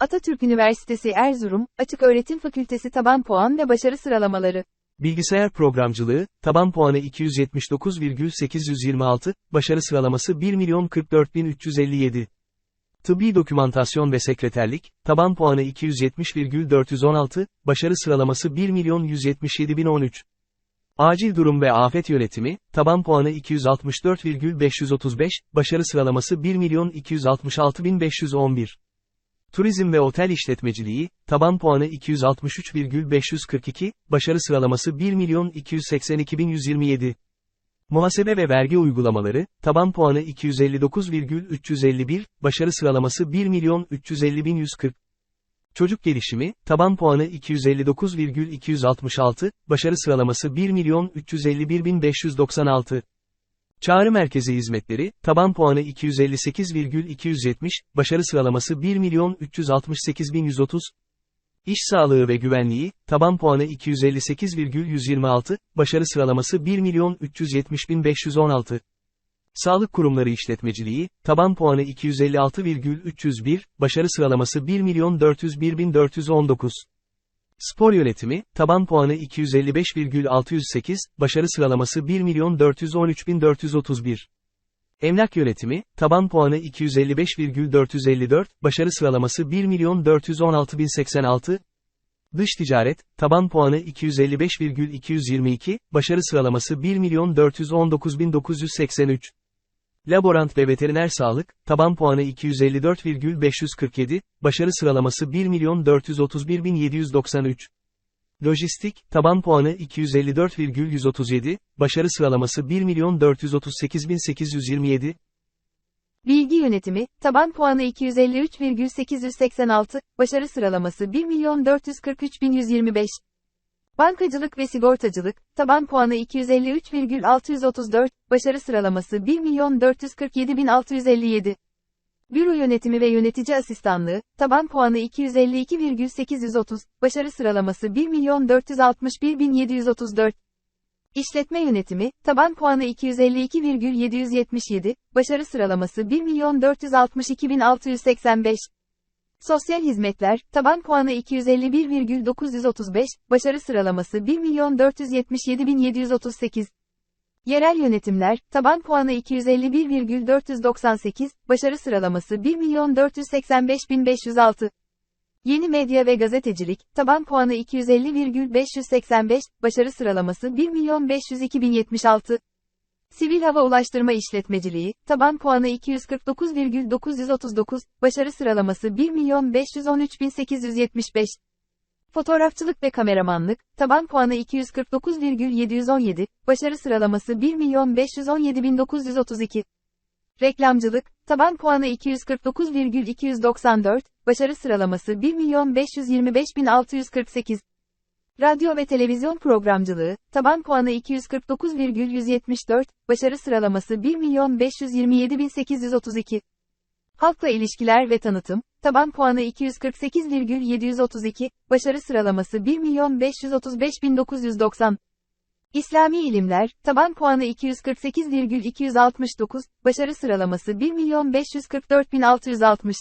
Atatürk Üniversitesi Erzurum, Açık Öğretim Fakültesi taban puan ve başarı sıralamaları. Bilgisayar programcılığı, taban puanı 279,826, başarı sıralaması 1.044.357. Tıbbi dokümantasyon ve sekreterlik, taban puanı 270,416, başarı sıralaması 1.177.013. Acil durum ve afet yönetimi, taban puanı 264,535, başarı sıralaması 1.266.511. Turizm ve otel işletmeciliği, taban puanı 263,542, başarı sıralaması 1.282.127. Muhasebe ve vergi uygulamaları, taban puanı 259,351, başarı sıralaması 1.350.140. Çocuk gelişimi, taban puanı 259,266, başarı sıralaması 1.351.596. Çağrı merkezi hizmetleri, taban puanı 258,270, başarı sıralaması 1.368.130. İş sağlığı ve güvenliği, taban puanı 258,126, başarı sıralaması 1.370.516. Sağlık kurumları işletmeciliği, taban puanı 256,301, başarı sıralaması 1.401.419. Spor yönetimi, taban puanı 255,608, başarı sıralaması 1.413.431. Emlak yönetimi, taban puanı 255,454, başarı sıralaması 1.416.086. Dış ticaret, taban puanı 255,222, başarı sıralaması 1.419.983. Laborant ve veteriner sağlık, taban puanı 254,547, başarı sıralaması 1.431.793. Lojistik, taban puanı 254,137, başarı sıralaması 1.438.827. Bilgi yönetimi, taban puanı 253,886, başarı sıralaması 1.443.125. Bankacılık ve sigortacılık, taban puanı 253,634, başarı sıralaması 1.447.657. Büro yönetimi ve yönetici asistanlığı, taban puanı 252,830, başarı sıralaması 1.461.734. İşletme yönetimi, taban puanı 252,777, başarı sıralaması 1.462.685. Sosyal hizmetler, taban puanı 251,935, başarı sıralaması 1.477.738. Yerel yönetimler, taban puanı 251,498, başarı sıralaması 1.485.506. Yeni medya ve gazetecilik, taban puanı 250,585, başarı sıralaması 1.502.076. Sivil hava ulaştırma işletmeciliği, taban puanı 249,939, başarı sıralaması 1.513.875. Fotoğrafçılık ve kameramanlık, taban puanı 249,717, başarı sıralaması 1.517.932. Reklamcılık, taban puanı 249,294, başarı sıralaması 1.525.648. Radyo ve televizyon programcılığı, taban puanı 249,174, başarı sıralaması 1.527.832. Halkla ilişkiler ve tanıtım, taban puanı 248,732, başarı sıralaması 1.535.990. İslami ilimler, taban puanı 248,269, başarı sıralaması 1.544.660.